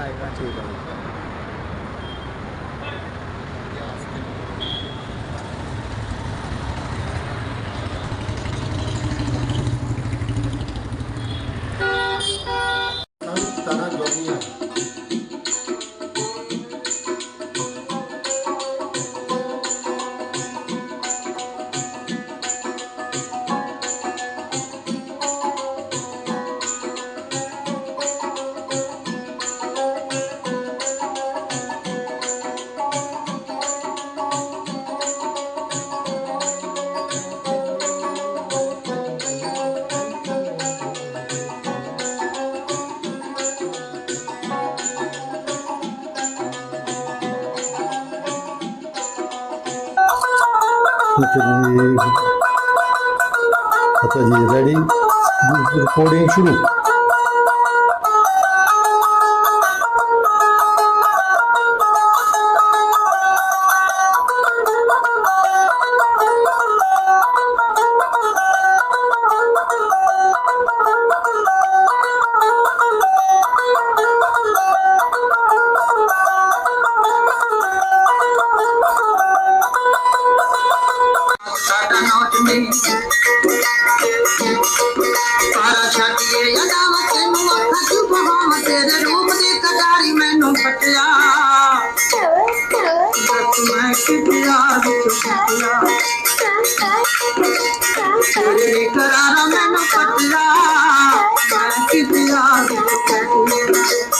ਆਏਗਾ ਠੀਕ ਹੈ ਜੀ। আচ্ছা, আচ্ছা রেডি? রেকর্ডিং শুরু। ਦੇ ਸਾਰਾ ਛਾਤੀਏ ਅਦਾਵਾ ਤੈਨੂੰ ਅੱਖਾਂ ਚ ਬਹਾਵਾ ਤੇਰੇ ਰੂਪ ਦੀ ਕਟਾਰੀ ਮੈਨੂੰ ਪਟਿਆ। ਮੈਂ ਕਿ ਪਿਆਰ ਵਿੱਚ ਪਟਿਆ। ਤੇਰੇ ਕਰਾਰਾ ਮੈਨੂੰ ਪਟਿਆ। ਮੈਂ ਕਿ ਪਿਆਰ ਵਿੱਚ ਪਟਿਆ।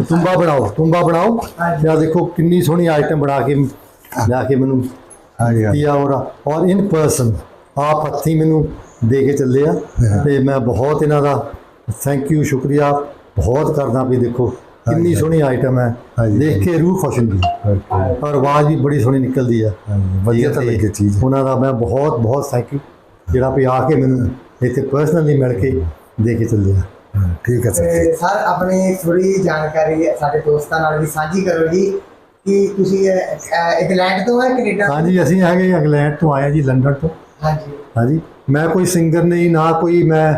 ਟੁੰਬਾ ਬਣਾਓ ਟੁੰਬਾ ਬਣਾਓ ਹਾਂਜੀ। ਯਾ ਦੇਖੋ ਕਿੰਨੀ ਸੋਹਣੀ ਆਈਟਮ ਬਣਾ ਕੇ ਲਿਆ ਕੇ ਮੈਨੂੰ ਹਾਂਜੀ ਹਾਂਜੀ। ਦਿਆ ਔਰ ਔਰ ਇਨ ਪਰਸਨ ਆਪ ਹੱਥੀਂ ਮੈਨੂੰ ਦੇ ਕੇ ਚੱਲੇ ਆ ਤੇ ਮੈਂ ਬਹੁਤ ਇਹਨਾਂ ਦਾ ਥੈਂਕ ਯੂ ਸ਼ੁਕਰੀਆ ਬਹੁਤ ਕਰਦਾ ਵੀ ਦੇਖੋ ਕਿੰਨੀ ਸੋਹਣੀ ਆਈਟਮ ਹੈ ਹਾਂਜੀ। ਦੇਖ ਕੇ ਰੂਹ ਖੁਸ਼ ਹੁੰਦੀ ਹੈ ਔਰ ਆਵਾਜ਼ ਵੀ ਬੜੀ ਸੋਹਣੀ ਨਿਕਲਦੀ ਹੈ ਹਾਂਜੀ, ਵਧੀਆ ਤਾਂ ਤੇ ਲੱਗੀ ਚੀਜ਼। ਉਹਨਾਂ ਦਾ ਮੈਂ ਬਹੁਤ ਬਹੁਤ ਥੈਂਕ ਯੂ ਜਿਹੜਾ ਵੀ ਆ ਕੇ ਮੈਨੂੰ ਇੱਥੇ ਪਰਸਨਲੀ ਮਿਲ ਕੇ ਦੇ ਕੇ ਚੱਲੇ ਆ ਹਾਂ, ਠੀਕ ਹੈ ਸਰ ਤੇ ਸਰ ਆਪਣੀ ਥੋੜੀ ਜਾਣਕਾਰੀ ਸਾਡੇ ਦੋਸਤਾਂ ਨਾਲ ਵੀ ਸਾਂਝੀ ਕਰੋ ਜੀ ਕਿ ਤੁਸੀਂ ਇੰਗਲੈਂਡ ਤੋਂ ਹੈ ਕੈਨੇਡਾ ਤੋਂ? ਹਾਂਜੀ ਅਸੀਂ ਹੈਗੇ ਇੰਗਲੈਂਡ ਤੋਂ ਆਏ ਹਾਂ ਜੀ ਲੰਡਨ ਤੋਂ ਹਾਂਜੀ ਹਾਂਜੀ ਮੈਂ ਕੋਈ ਸਿੰਗਰ ਨਹੀਂ ਨਾ ਕੋਈ ਮੈਂ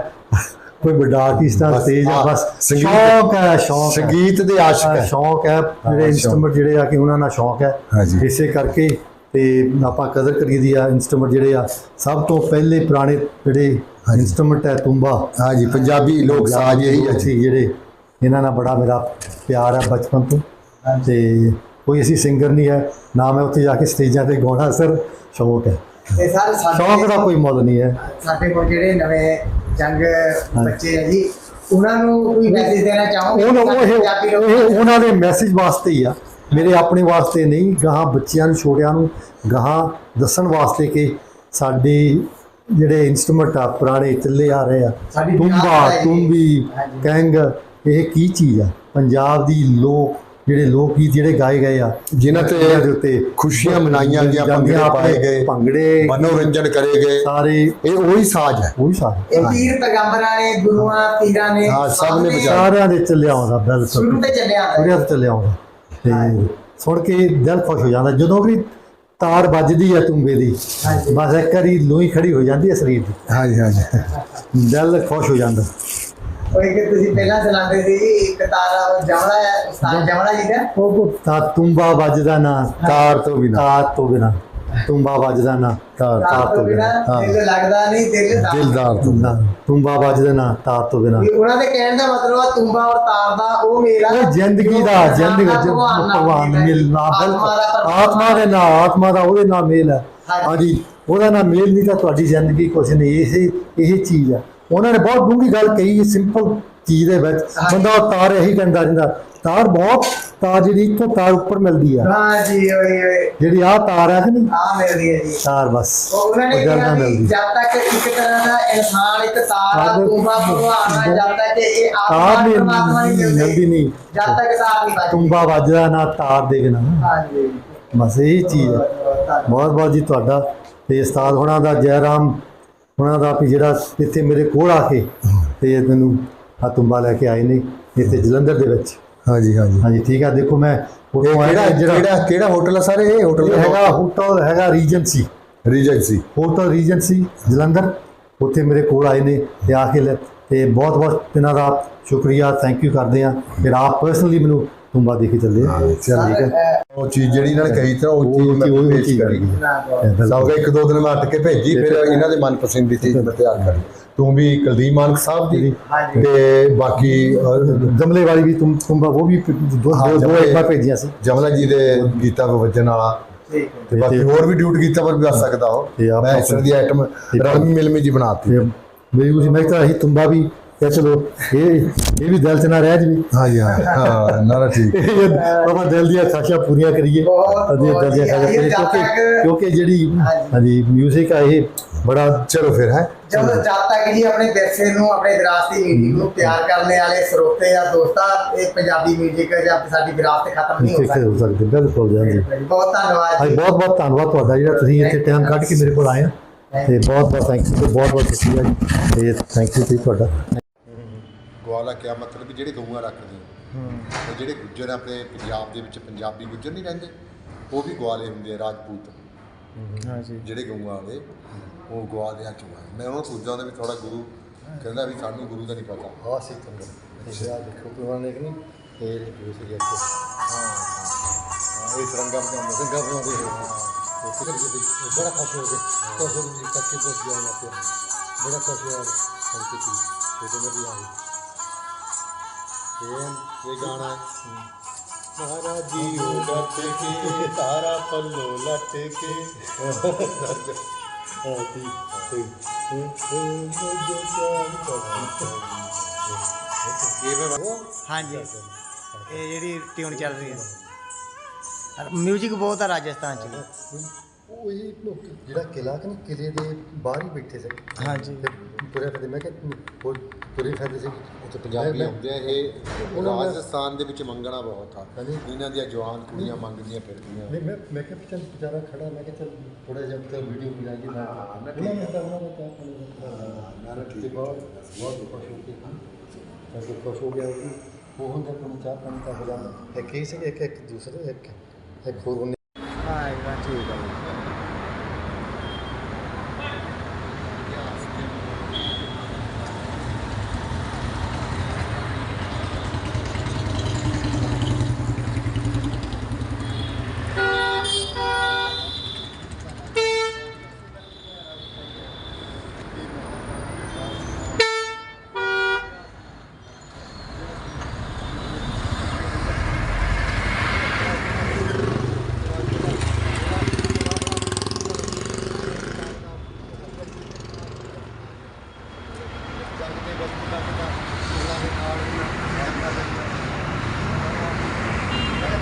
ਕੋਈ ਵੱਡਾ ਆਰਟਿਸਟ ਆ ਬਸ, ਸਟੇਜ ਆ ਹਾਂ, ਬਸ ਸੰਗੀਤ- ਸ਼ੌਕ ਹੈ ਸ਼ੌਕ ਹੈ। ਸੰਗੀਤ ਦੇ ਆਸ਼ਿਕ ਹਾਂ, ਹੈ ਸ਼ੌਕ ਹੈ ਜਿਹੜੇ ਸ਼ੌਕ। ਇਨਸਟਰੂਮੈਂਟ ਜਿਹੜੇ ਆ ਕਿ ਉਹਨਾਂ ਨਾਲ ਸ਼ੌਕ ਹੈ ਹਾਂਜੀ। ਇਸੇ ਕਰਕੇ ਤੇ ਆਪਾਂ ਕਦਰ ਕਰੀਦੀ ਆ ਇਨਸਟਰੂਮੈਂਟ ਜਿਹੜੇ ਆ ਸਭ ਤੋਂ ਪਹਿਲੇ ਪੁਰਾਣੇ ਜਿਹੜੇ ਇਨਸਟਰੂਮੈਂਟ ਹੈ ਤੁੰਬਾ। ਹਾਂਜੀ ਪੰਜਾਬੀ ਲੋਕ ਸਾਜ਼ ਇਹੀ। ਅਸੀਂ ਜਿਹੜੇ ਇਹਨਾਂ ਨਾਲ ਬੜਾ ਮੇਰਾ ਪਿਆਰ ਹੈ ਬਚਪਨ ਤੋਂ। ਤੇ ਕੋਈ ਅਸੀਂ ਸਿੰਗਰ ਨਹੀਂ ਹੈ ਨਾ ਮੈਂ ਉੱਥੇ ਜਾ ਕੇ ਸਟੇਜਾਂ ਤੇ ਗਾਉਣਾ ਸਰ ਸ਼ੌਕ ਹੈ। ਸਰ ਸ਼ੌਕ ਦਾ ਕੋਈ ਮੁੱਲ ਨਹੀਂ ਹੈ। ਸਾਡੇ ਕੋਲ ਜਿਹੜੇ ਨਵੇਂ ਜੰਗ ਬੱਚੇ ਹੈ ਜੀ ਉਹਨਾਂ ਨੂੰ ਕੋਈ ਮੈਸੇਜ ਦੇਣਾ ਚਾਹੋਗੇ? ਉਹ ਉਹਨਾਂ ਦੇ ਮੈਸੇਜ ਵਾਸਤੇ ਹੀ ਆ। ਮੇਰੇ ਆਪਣੇ ਵਾਸਤੇ ਨਹੀਂ ਗਾਹਾਂ ਬੱਚਿਆਂ ਨੂੰ ਛੋਟਿਆਂ ਨੂੰ ਗਾਹਾਂ ਦੱਸਣ ਵਾਸਤੇ ਕਿ ਸਾਡੇ ਜਿਹੜੇ ਇਨਸਟਰੂਮੈਂਟ ਆ ਪੁਰਾਣੇ ਚੱਲੇ ਆ ਰਹੇ ਆ ਤੁੰਬਾ। ਤੁੰਬੀ। ਕੈਂਗ ਇਹ ਕੀ ਚੀਜ਼ ਆ ਪੰਜਾਬ ਦੀ ਲੋਕ ਜਿਹੜੇ ਲੋਕ ਗੀਤ ਜਿਹੜੇ ਗਾਏ ਗਏ ਆ ਜਿਨ੍ਹਾਂ ਤੇ ਦੇ ਉੱਤੇ ਖੁਸ਼ੀਆਂ ਮਨਾਈਆਂ ਗਈਆਂ, ਭੰਗੜੇ ਪਾਏ ਗਏ। ਭੰਗੜੇ ਮਨੋਰੰਜਨ ਕਰੇ ਗਏ ਸਾਰੇ ਇਹ ਉਹੀ ਸਾਜ਼ ਹੈ ਉਹੀ ਸਾਰੇ ਇਹ ਪੀਰ ਪੈਗੰਬਰਾਂ ਨੇ ਗੁਰੂਆਂ ਪੀਰਾਂ ਨੇ ਹਾਂ, ਸਭ ਨੇ। ਸਾਰਿਆਂ ਦੇ ਚੱਲਿਆ ਆਉਂਦਾ ਬਿਲਕੁਲ ਸ਼ੁਰੂ ਤੇ ਚੱਲਿਆ ਆਉਂਦਾ ਉਹਦੇ ਹੱਥ ਚੱਲਿਆ ਆਉਂਦਾ ਤੇ ਸੁਣ ਕੇ ਦਿਲ ਖੁਸ਼ ਹੋ ਜਾਂਦਾ ਜਦੋਂ ਵੀ ਤਾਰ ਵੱਜਦੀ ਹੈ ਤੁੰਬੇ ਦੀ। ਬਸ ਇੱਕ ਵਾਰੀ ਲੋਈ ਖੜੀ ਹੋ ਜਾਂਦੀ ਹੈ ਸਰੀਰ ਦੀ। ਹਾਂਜੀ ਹਾਂਜੀ। ਦਿਲ ਖੁਸ਼ ਹੋ ਜਾਂਦਾ। ਉਹ ਇੱਕ ਤੁਸੀਂ ਪਹਿਲਾਂ ਚਲਾਉਂਦੇ ਸੀ ਇੱਕ ਤਾਰਾ ਜਮਲਾ ਹੈ ਜਮਲਾ ਜੀ ਦਾ? ਉਹ ਤਾਂ ਤੁੰਬਾ ਵੱਜਦਾ ਨਾ ਤਾਰ ਤੋਂ ਬਿਨਾਂ। ਤਾਰ ਤੋਂ ਬਿਨਾ। ਤੁੰਬਾ ਵੱਜਦਾ ਨਾ ਤਾਰ ਤਾਰ ਤੋਂ ਬਿਨਾ ਦਿਲ ਲੱਗਦਾ ਨਹੀਂ ਦਿਲ ਦਿਲਦਾਰ ਤੋਂ ਨਾ ਤੁੰਬਾ ਵੱਜਦਾ ਨਾ ਤਾਰ ਤੋਂ ਬਿਨਾ। ਉਹਨਾਂ ਦੇ ਕਹਿਣ ਦਾ ਮਤਲਬ ਆ ਤੁੰਬਾ ਔਰ ਤਾਰ ਦਾ ਉਹ ਮੇਲ ਉਹ ਜ਼ਿੰਦਗੀ ਦਾ ਜ਼ਿੰਦਗੀ ਭਗਵਾਨ। ਮਿਲਣਾ ਆਤਮਾ ਦਾ ਬਿਲਕੁਲ ਆਤਮਾ ਦੇ ਨਾਲ ਆਤਮਾ ਦਾ ਉਹਦੇ ਨਾਲ ਮੇਲ ਹੈ ਹਾਂਜੀ। ਉਹਦਾ ਨਾਲ ਮੇਲ ਨਹੀਂ ਤਾਂ ਤੁਹਾਡੀ ਜ਼ਿੰਦਗੀ ਕੁਛ ਨਹੀਂ ਇਹ ਇਹ ਚੀਜ਼ ਆ। ਉਹਨਾਂ ਨੇ ਬਹੁਤ ਡੂੰਘੀ ਗੱਲ ਕਹੀ ਸਿੰਪਲ ਚੀਜ਼ ਦੇ ਵਿੱਚ। ਬੰਦਾ ਉਹ ਤਾਰ ਇਹੀ ਕਹਿੰਦਾ ਰਹਿੰਦਾ। ਤਾਰ ਬਹੁਤ ਤਾਰ ਜਿਹੜੀ ਇੱਥੋਂ ਤਾਰ ਉੱਪਰ ਮਿਲਦੀ ਆ। ਹਾਂ ਜੀ ਓਏ ਓਏ। ਜਿਹੜੀ ਆਹ ਤਾਰ ਹੈ ਕਿ ਨਹੀਂ? ਆ ਮਿਲਦੀ ਹੈ ਜੀ। ਤਾਰ ਬਸ। ਉਹ ਉਹਨਾਂ ਨੇ ਜਦ ਕਿਹਾ ਤੱਕ ਇੱਕ ਤਰ੍ਹਾਂ ਦਾ ਇਨਸਾਨ ਇੱਕ ਤਾਰ ਤਾਰ- ਤੁੰਬਾ ਭਗਵਾਨ ਹੈ ਜਦ ਤੱਕ ਇਹ ਨਹੀਂ ਪਰਮਾਤਮਾ ਨਹੀਂ ਮਿਲਦੀ ਨਹੀਂ ਜਦ ਤੱਕ ਤਾਰ ਨਹੀਂ ਤੁੰਬਾ ਵੱਜਦਾ ਨਾ ਤਾਰ ਦੇ ਬਿਨਾਂ। ਹਾਂ ਜੀ। ਬਸ ਇਹ ਚੀਜ਼। ਬਹੁਤ ਬਹੁਤ ਜੀ ਤੁਹਾਡਾ। ਤੇ ਉਸਤਾਦ ਹੋਣਾ ਦਾ ਜੈ ਰਾਮ ਹੋਣਾ ਦਾ ਵੀ ਜਿਹੜਾ ਇੱਥੇ ਮੇਰੇ ਕੋਲ ਆ ਕੇ ਤੇ ਮੈਨੂੰ ਆ ਤੁੰਬਾ ਲੈ ਕੇ ਆਏ ਨੇ ਇੱਥੇ ਜਲੰਧਰ ਦੇ ਵਿੱਚ। ਹਾਂਜੀ ਹਾਂਜੀ। ਹਾਂਜੀ ਠੀਕ ਆ ਦੇਖੋ ਮੈਂ ਇਹ ਕਿਹੜਾ ਕਿਹੜਾ ਕਿਹੜਾ ਹੋਟਲ ਆ ਸਾਰੇ ਇਹ? ਹੋਟਲ ਹੈਗਾ ਹੋਟਲ ਹੈਗਾ Regency Regency hotel Regency Jalandhar. ਉੱਥੇ ਮੇਰੇ ਕੋਲ ਆਏ ਨੇ ਤੇ ਆ ਕੇ ਲੈ- ਤੇ ਬਹੁਤ ਬਹੁਤ ਇਹਨਾਂ ਦਾ ਸ਼ੁਕਰੀਆ ਥੈਂਕ ਯੂ ਕਰਦੇ ਆ। ਫਿਰ ਆਪ ਪਰਸਨਲੀ ਮੈਨੂੰ ਤੁੰਬਾ ਦੇ ਕੇ ਚੱਲੇ। ਚੱਲ ਠੀਕ ਹੈ ਉਹ ਚੀਜ਼ ਜਿਹੜੀ ਇਹਨਾਂ ਨੇ ਕਹੀ ਤਾਂ ਉਹ ਚੀਜ਼ ਮੈਂ ਉਹ ਪੇਸ਼ ਚੀਜ਼ ਕਰੀ। ਕਰੀ। ਸਭ ਇੱਕ ਦੋ ਦਿਨ ਮੈਂ ਅੱਟ ਕੇ ਭੇਜੀ ਫਿਰ ਇਹਨਾਂ ਦੇ ਮਨਪਸੰਦ ਦੀ ਚੀਜ਼ ਮੈਂ ਤਿਆਰ ਕਰੀ। ਤੂੰ ਵੀ ਕੁਲਦੀਪ ਮਾਨਕ ਸਾਹਿਬ ਦੀ। ਤੇ ਬਾਕੀ ਜਮਲੇ ਵਾਲੀ ਵੀ ਤੁਮ ਤੁੰਬਾ ਉਹ ਵੀ ਦੋ ਹਾਂ, ਦੋ- ਇੱਕ ਵਾਰ ਭੇਜੀਆਂ ਸੀ। ਜਮਲਾ ਜੀ ਦੇ ਗੀਤਾਂ ਕੋ ਵੱਜਣ ਵਾਲਾ। ਠੀਕ ਹੈ। ਤੇ ਬਾਕੀ ਹੋਰ ਵੀ ਡਿਊਟ ਗੀਤਾਂ ਪਰ ਵੀ ਵੱਜ ਸਕਦਾ ਹੋ ਮੈਂ ਇਸ ਤਰ੍ਹਾਂ ਦੀ ਆਈਟਮ ਰਲਮੀ ਮਿਲਮੀ ਜੀ ਬਣਾਤੀ। ਮੇਰੀ ਕੁਝ ਮੈਂ ਤਾਂ ਅਸੀਂ ਤੁੰਬਾ ਵੀ ਕਿਹਾ ਚਲੋ ਇਹ ਇਹ ਵੀ ਦਿਲ ਚ ਨਾ ਰਹਿ ਜਵੇ ਹਾਂਜੀ ਹਾਂ ਹਾਂ ਨਾ ਨਾ ਠੀਕ ਬਾਬਾ ਦਿਲ ਦੀਆਂ ਖਾਸ਼ਾਂ ਪੂਰੀਆਂ ਕਰੀਏ ਬਹੁਤ- ਅਸੀਂ ਦਿਲ ਦੀਆਂ ਬਹੁਤ ਖਾਸ਼ਾਂ ਜੀ, ਪੂਰੀਆਂ ਜਦ ਕਿਉਂਕਿ ਤੱਕ- ਕਿਉਂਕਿ ਜਿਹੜੀ ਹਾਂਜੀ। ਹਾਂਜੀ 뮤직 ਆ ਇਹ ਬੜਾ ਚਲੋ ਫਿਰ ਹੈ ਜਦੋਂ ਜਦ ਤੱਕ ਜੀ ਆਪਣੇ ਵਿਰਸੇ ਨੂੰ ਆਪਣੇ ਵਿਰਾਸਤੀ ਮਿਊਜ਼ਿਕ ਨੂੰ ਪਿਆਰ ਕਰਨ ਵਾਲੇ ਸਰੋਤੇ ਆ ਦੋਸਤਾ ਇਹ ਪੰਜਾਬੀ ਮਿਊਜ਼ਿਕ ਜਾਂ ਸਾਡੀ ਵਿਰਾਸਤ ਖਤਮ ਨਹੀਂ ਹੋ ਸਿੱਖ ਹੋ ਸਕਦੀ ਸਕਦੇ ਬਿਲਕੁਲ ਜਾਂਦੇ ਬਹੁਤ ਧੰਨਵਾਦ ਹਾਂਜੀ ਜੀ ਬਹੁਤ ਬਹੁਤ ਧੰਨਵਾਦ ਤੁਹਾਡਾ ਜਿਹੜਾ ਤੁਸੀਂ ਇੱਥੇ ਟਾਈਮ ਕੱਢ ਕੇ ਮੇਰੇ ਕੋਲ ਆਏ ਆ ਤੇ ਬਹੁਤ ਬਹੁਤ ਥੈਂਕ ਯੂ ਤੇ ਬਹੁਤ ਬਹੁਤ ਸ਼ੁਕਰੀਆ ਜੀ ਤੇ ਥੈਂਕ ਯੂ ਜੀ ਤੁਹਾਡਾ ਗਵਾਲਾ ਕਿਆ ਮਤਲਬ ਵੀ ਜਿਹੜੇ ਗਊਆਂ ਰੱਖਦੇ ਤੇ ਜਿਹੜੇ ਗੁੱਜਰ ਆ ਆਪਣੇ ਪੰਜਾਬ ਦੇ ਵਿੱਚ ਪੰਜਾਬੀ ਗੁੱਜਰ ਨਹੀਂ ਰਹਿੰਦੇ ਉਹ ਵੀ ਗਵਾਲੇ ਹੁੰਦੇ ਆ ਰਾਜਪੂਤ। ਹਾਂਜੀ ਜਿਹੜੇ ਗਊਆਂ ਵਾਲੇ ਉਹ ਗਵਾ ਦੇ ਹੱਥ ਆ ਮੈਂ ਉਹਨਾਂ ਨੂੰ ਪੁੱਛਦਾ ਹੁੰਦਾ ਵੀ ਥੋੜਾ ਗੁਰੂ ਕਹਿੰਦਾ ਵੀ ਸਾਨੂੰ ਗੁਰੂ ਦਾ ਨਹੀਂ ਪਤਾ। ਆ ਸੀ ਤੁੰਗਾ ਇਹ ਆ ਦੇਖੋ ਤੁਹਾਨੂੰ ਨੇ ਕਿ ਇਹ ਦੂਸਰੀ ਜਗ੍ਹਾ ਹਾਂ ਇਹ ਸਰੰਗਾ ਬਣਾਉਂਦੇ ਸੰਗਾ ਬਣਾਉਂਦੇ। ਹੋ। ਤੇ ਕਿਤੇ ਕਿਤੇ ਬੜਾ ਖੁਸ਼ ਹੋ ਗਏ ਤਾਂ ਫਿਰ ਜੀ ਤੱਕ ਕੇ ਬਸ ਗਿਆ ਨਾ ਪਿਆ ਬੜਾ ਖੁਸ਼ ਹੋਇਆ। ਹਰ ਕਿਤੇ ਤੇ ਤੇ ਮੇਰੀ ਆ ਗਈ ਇਹ ਇਹ ਗਾਣਾ ਹੈ। ਮਹਾਰਾਜ ਜੀ ਉਹ ਲੱਟ ਕੇ ਤਾਰਾ ਪੱਲੋ ਲੱਟ ਕੇ। ਇਹ ਮੈਂ ਹਾਂਜੀ। ਇਹ ਜਿਹੜੀ ਟਿਊਨ ਚੱਲ ਰਹੀ ਹੈ। ਮਿਊਜ਼ਿਕ ਬਹੁਤ ਆ ਰਾਜਸਥਾਨ ਚ। ਉਹ ਇਹ ਲੋਕ ਜਿਹੜਾ ਕਿਲਾ ਕਿ ਕਿਲੇ ਦੇ ਬਾਹਰ ਹੀ ਬੈਠੇ ਸੀ। ਹਾਂਜੀ। ਤੇ ਤੁਰੇ ਫਿਰਦੇ ਮੈਂ ਕਿਹਾ ਉਹ ਤੁਰੇ ਫਿਰਦੇ ਸੀ। ਉੱਥੇ ਪੰਜਾਬੀ ਆਉਂਦੇ ਆ ਇਹ ਦਾ- ਰਾਜਸਥਾਨ ਦੇ ਵਿੱਚ ਮੰਗਣਾ ਬਹੁਤ ਆ। ਇਹਨਾਂ ਦੀਆਂ ਜਵਾਨ ਕੁੜੀਆਂ ਮੰਗਦੀਆਂ ਫਿਰਦੀਆਂ। ਨਹੀਂ ਮੈਂ ਮੈਂ ਕਿਹਾ ਚੱਲ ਵਿਚਾਰਾ ਖੜਾ ਮੈਂ ਕਿਹਾ ਚੱਲ ਥੋੜਾ ਜਿਹਾ ਤੇ ਵੀਡੀਓ ਬਣਾਈਏ ਮੈਂ ਉਹਨਾਂ ਨੇ ਤਾਂ ਉਹਨਾਂ ਦਾ ਤਾਂ ਆਪਣਾ ਨਾ ਤੇ ਬਹੁਤ ਬਹੁਤ ਖੁਸ਼ ਹੋ ਕੇ ਮੈਂ ਤਾਂ ਖੁਸ਼ ਹੋ ਗਿਆ ਕਿ ਉਹ ਹੁੰਦਾ ਤੁਹਾਨੂੰ ਚਾਹ ਪਾਣੀ ਤਾਂ ਹੋ ਜਾਂਦਾ। ਇੱਕ ਹੀ ਸੀ ਇੱਕ ਇੱਕ ਦੂਸਰੇ ਇੱਕ ਇੱਕ ਹੋਰ ਉਹਨੇ ਹਾਂ ਠੀਕ ਹੈ